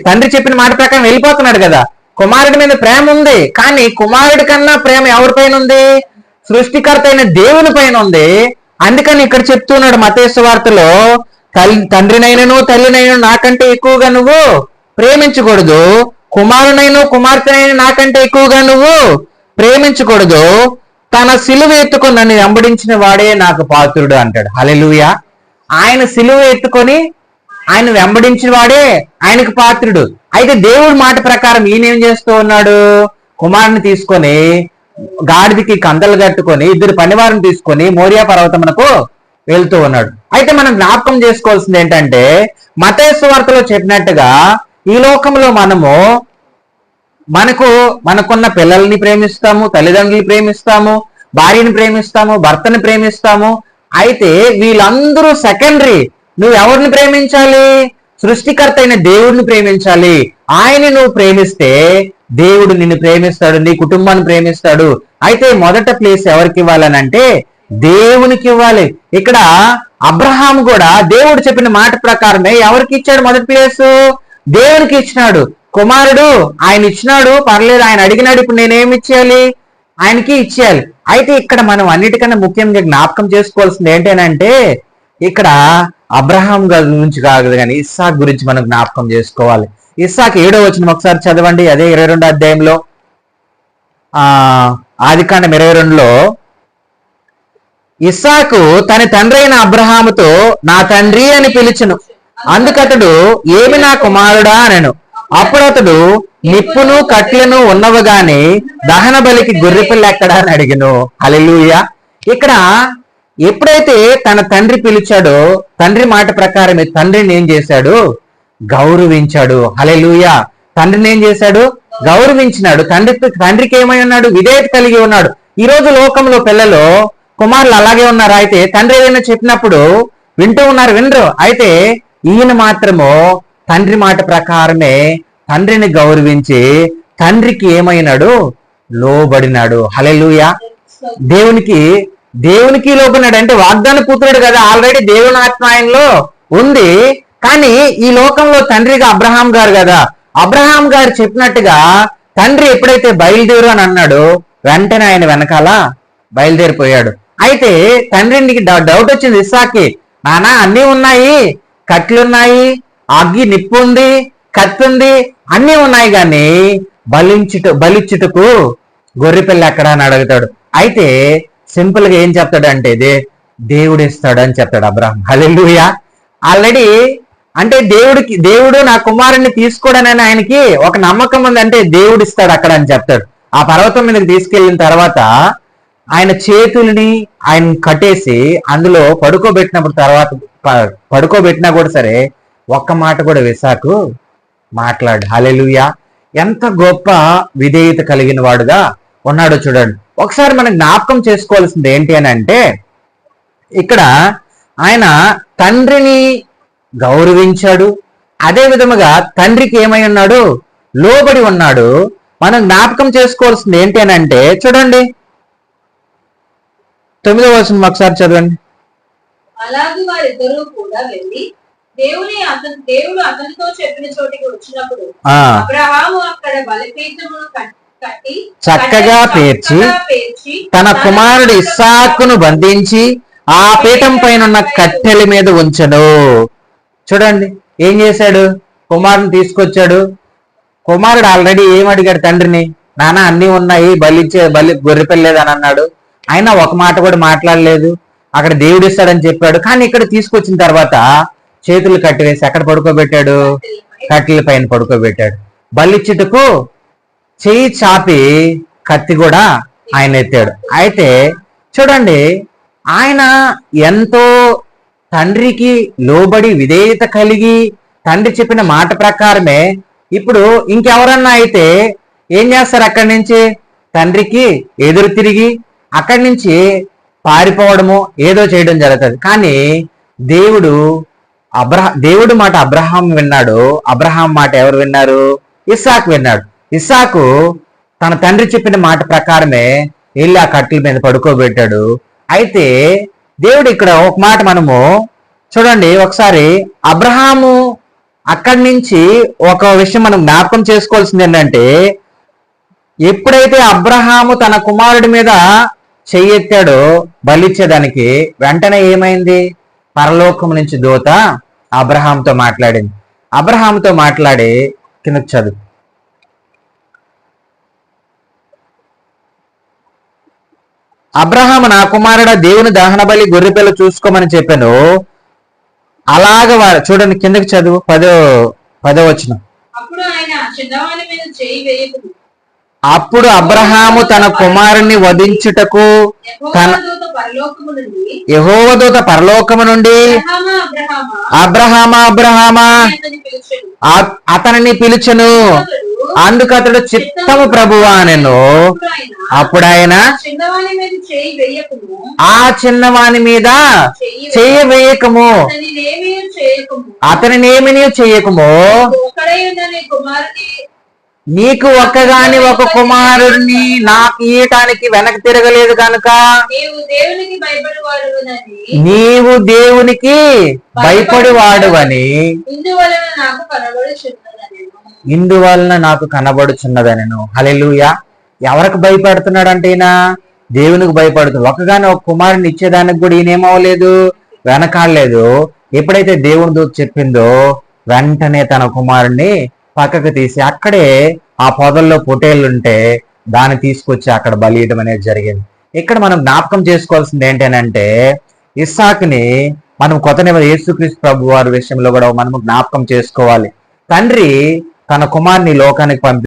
తండ్రి చెప్పిన మాట ప్రకారం వెళ్ళిపోతున్నాడు కదా. కుమారుడి మీద ప్రేమ ఉంది. కానీ కుమారుడి కన్నా ప్రేమ ఎవరి పైన ఉంది? సృష్టికర్త అయిన దేవుని పైన ఉంది. అందుకని ఇక్కడ చెప్తున్నాడు మతేశ్వ వార్తలో తల్లి తండ్రినైనను తల్లినైనా నాకంటే ఎక్కువగా నువ్వు ప్రేమించకూడదు. కుమారునైను కుమార్తెనైన నాకంటే ఎక్కువగా నువ్వు ప్రేమించకూడదు. తన సిలువ ఎత్తుకొని నన్ను వెంబడించిన వాడే నాకు పాత్రుడు అంటాడు. హలెలుయా ఆయన సిలువ ఎత్తుకొని ఆయన వెంబడించిన వాడే ఆయనకు పాత్రుడు. అయితే దేవుడి మాట ప్రకారం ఈయనేం చేస్తూ ఉన్నాడు? కుమారుని తీసుకొని గాడిదికి కందలు కట్టుకొని ఇద్దరు పనివారిని తీసుకొని మోరియా పర్వతమునకు వెళ్తూ ఉన్నాడు. అయితే మనం జ్ఞాపకం చేసుకోవాల్సింది ఏంటంటే మతేశ్వార్తలో చెప్పినట్టుగా ఈ లోకంలో మనము మనకు మనకున్న పిల్లల్ని ప్రేమిస్తాము తల్లిదండ్రులు ప్రేమిస్తాము భార్యని ప్రేమిస్తాము భర్తని ప్రేమిస్తాము. అయితే వీళ్ళందరూ సెకండరీ నువ్వు ఎవరిని ప్రేమించాలి? సృష్టికర్త అయిన దేవుడిని ప్రేమించాలి. ఆయన్ని నువ్వు ప్రేమిస్తే దేవుడు నిన్ను ప్రేమిస్తాడు నీ కుటుంబాన్ని ప్రేమిస్తాడు. అయితే మొదట ప్లేస్ ఎవరికి ఇవ్వాలనంటే దేవునికి ఇవ్వాలి. ఇక్కడ అబ్రహాం కూడా దేవుడు చెప్పిన మాట ప్రకారమే ఎవరికి ఇచ్చాడు మొదటి ప్లేస్? దేవునికి ఇచ్చినాడు. కుమారుడు ఆయన ఇచ్చినాడు పర్లేదు ఆయన అడిగినాడు ఇప్పుడు నేనేమి ఇచ్చేయాలి? ఆయనకి ఇచ్చేయాలి. అయితే ఇక్కడ మనం అన్నిటికన్నా ముఖ్యంగా జ్ఞాపకం చేసుకోవాల్సింది ఏంటంటే ఇక్కడ అబ్రహాం గారి గురించి కాదు కానీ ఇస్సాక్ గురించి మనం జ్ఞాపకం చేసుకోవాలి. ఇస్సాక్ ఏడో వచ్చిన ఒకసారి చదవండి అదే ఇరవై రెండో అధ్యాయంలో. ఆ ఆదికాండం ఇరవై రెండులో ఇస్సాకు తన తండ్రి అయిన అబ్రహాముతో నా తండ్రి అని పిలిచను. అందుకతడు ఏమి నా కుమారుడా? అనను. అప్పుడు అతడు నిప్పును కట్లను ఉన్నవగానే దహన బలికి గొర్రెపిల్ల ఎక్కడా? అని అడిగిను. అలెలుయ ఇక్కడ ఎప్పుడైతే తన తండ్రి పిలిచాడో తండ్రి మాట ప్రకారమే తండ్రిని ఏం చేశాడు? గౌరవించాడు. హలెలుయ తండ్రిని ఏం చేశాడు? గౌరవించినాడు. తండ్రి తండ్రికి ఏమై ఉన్నాడు? విధేయత కలిగి ఉన్నాడు. ఈ రోజు లోకంలో పిల్లలు కుమారులు అలాగే ఉన్నారు? అయితే తండ్రి ఏదైనా చెప్పినప్పుడు వింటూ ఉన్నారు వినరు. అయితే ఈయన మాత్రము తండ్రి మాట ప్రకారమే తండ్రిని గౌరవించి తండ్రికి ఏమైనాడు లోబడినాడు. హలెలుయ దేవునికి దేవునికి లోకున్నాడు అంటే వాగ్దాన పుత్రుడు కదా ఆల్రెడీ దేవుని ఆత్మ ఆయనలో ఉంది. కానీ ఈ లోకంలో తండ్రిగా అబ్రహాం గారు కదా అబ్రహాం గారు చెప్పినట్టుగా తండ్రి ఎప్పుడైతే బయలుదేరు అని అన్నాడు వెంటనే ఆయన వెనకాల బయలుదేరిపోయాడు. అయితే తండ్రికి డౌట్ వచ్చింది ఇస్సాకి నానా అన్నీ ఉన్నాయి. కట్లున్నాయి. అగ్గి నిప్పు ఉంది. కత్తి ఉంది. ఉన్నాయి కానీ బలించుట బలిచ్చుటకు గొర్రెపిల్ల ఎక్కడ? అని అడుగుతాడు. అయితే సింపుల్గా ఏం చెప్తాడు అంటే ఇది దేవుడు ఇస్తాడు అని చెప్తాడు అబ్రహం. హలెలుయా ఆల్రెడీ అంటే దేవుడికి దేవుడు నా కుమారుణ్ణి తీసుకోడనని ఆయనకి ఒక నమ్మకం ఉంది అంటే దేవుడు ఇస్తాడు అక్కడ అని చెప్తాడు. ఆ పర్వతం మీదకి తీసుకెళ్ళిన తర్వాత ఆయన చేతుల్ని ఆయన కట్టేసి అందులో పడుకోబెట్టినప్పుడు తర్వాత ప- పడుకోబెట్టినా కూడా సరే ఒక్క మాట కూడా విశాఖ మాట్లాడు. హలెలుయా ఎంత గొప్ప విధేయత కలిగిన వాడుగా ఉన్నాడో చూడండి. ఒకసారి మనం జ్ఞాపకం చేసుకోవాల్సింది ఏంటి అని అంటే ఇక్కడ ఆయన తండ్రిని గౌరవించాడు. అదే విధముగా తండ్రికి ఏమై ఉన్నాడు? లోబడి ఉన్నాడు. మనం జ్ఞాపకం చేసుకోవాల్సింది ఏంటి అని అంటే చూడండి. తొమ్మిదో వచనం ఒకసారి చదవండి. అలాగే వారిద్దరూ కూడా వెళ్ళి దేవుని దేవుడు అతనితో చెప్పిన చోటికి వచ్చినప్పుడు అబ్రహాము అక్కడ బలిపీఠమును కట్- కట్టి చక్కగా పేర్చి, తన కుమారుడు ఇస్సాకును బంధించి ఆ పీఠం పైన ఉన్న కట్టెల మీద ఉంచను చూడండి ఏం చేశాడు? కుమారుని తీసుకొచ్చాడు. కుమారుడు ఆల్రెడీ ఏం అడిగాడు తండ్రిని? నాన్న అన్ని ఉన్నాయి బలిచ్చే బలి గొర్రెపెళ్ళలేదు అని అన్నాడు. అయినా ఒక మాట కూడా మాట్లాడలేదు. అక్కడ దేవుడు ఇస్తాడని చెప్పాడు. కానీ ఇక్కడ తీసుకొచ్చిన తర్వాత చేతులు కట్టివేసి ఎక్కడ పడుకోబెట్టాడు. కట్టెల పైన పడుకోబెట్టాడు. బలిచ్చుటకు చేయి చాపి కత్తి కూడా ఆయన ఎత్తాడు. అయితే చూడండి ఆయన ఎంతో తండ్రికి లోబడి విధేయత కలిగి తండ్రి చెప్పిన మాట ప్రకారమే ఇప్పుడు ఇంకెవరన్నా అయితే ఏం చేస్తారు అక్కడి నుంచి? తండ్రికి ఎదురు తిరిగి అక్కడి నుంచి పారిపోవడము ఏదో చేయడం జరుగుతుంది. కానీ దేవుడు అబ్రహ దేవుడు మాట అబ్రహాం విన్నాడు. అబ్రహాం మాట ఎవరు విన్నారు? ఇస్సాక్ విన్నాడు. ఇసాకు తన తండ్రి చెప్పిన మాట ప్రకారమే వెళ్ళి ఆ కట్టెల మీద పడుకోబెట్టాడు. అయితే దేవుడు ఇక్కడ ఒక మాట మనము చూడండి. ఒకసారి అబ్రహాము అక్కడి నుంచి ఒక విషయం మనం జ్ఞాపకం చేసుకోవాల్సింది ఏంటంటే ఎప్పుడైతే అబ్రహాము తన కుమారుడి మీద చెయ్యెత్తాడో బలిచ్చేదానికి వెంటనే ఏమైంది? పరలోకం నుంచి దూత అబ్రహాంతో మాట్లాడింది. అబ్రహాంతో మాట్లాడి కిందకు చదువు. అబ్రహాము నా కుమారుడ దేవుని దహన బలి గొర్రెపిల్ల చూసుకోమని చెప్పాను. అలాగ వారు చూడండి కిందకి చదువు పదో పదో వచ్చిన అప్పుడు అబ్రహాము తన కుమారుణ్ణి వధించుటకు నుండి యహోవదూత పరలోకము నుండి అబ్రహామా అబ్రహామా? అతనిని పిలుచును. అందుకతడు చిత్తము ప్రభువా నేను అప్పుడు ఆయన ఆ చిన్నవాని మీద చేయవేయకము చెయ్య వేయకము. అతని చేయకము అతనినేమి నీవు చేయకము. నీకు ఒక్కగాని ఒక కుమారుడిని నాకు ఇయటానికి వెనక తిరగలేదు కనుక నీవు దేవునికి భయపడేవాడునని నీవు దేవునికి భయపడి వాడువని ఇందువలన నాకు కనబడుచున్నదనను హలెలుయ ఎవరికి భయపడుతున్నాడంటే ఈయన? దేవునికి భయపడుతున్నాడు ఒకగానే ఒక కుమారుని ఇచ్చేదానికి కూడా ఈయన ఏమవ్వలేదు? వెనకాడలేదు. ఎప్పుడైతే దేవుని దూత చెప్పిందో వెంటనే తన కుమారుణ్ణి పక్కకు తీసి అక్కడే ఆ పొదల్లో పొటేళ్ళుంటే దాన్ని తీసుకొచ్చి అక్కడ బలియడం అనేది జరిగింది. ఇక్కడ మనం జ్ఞాపకం చేసుకోవాల్సింది ఏంటంటే ఇస్సాక్ని మనం కొత్త నిబంధన యేసుక్రీస్తు ప్రభు వారి విషయంలో కూడా మనం జ్ఞాపకం చేసుకోవాలి. తండ్రి తన కుమార్ని లోకానికి పంపి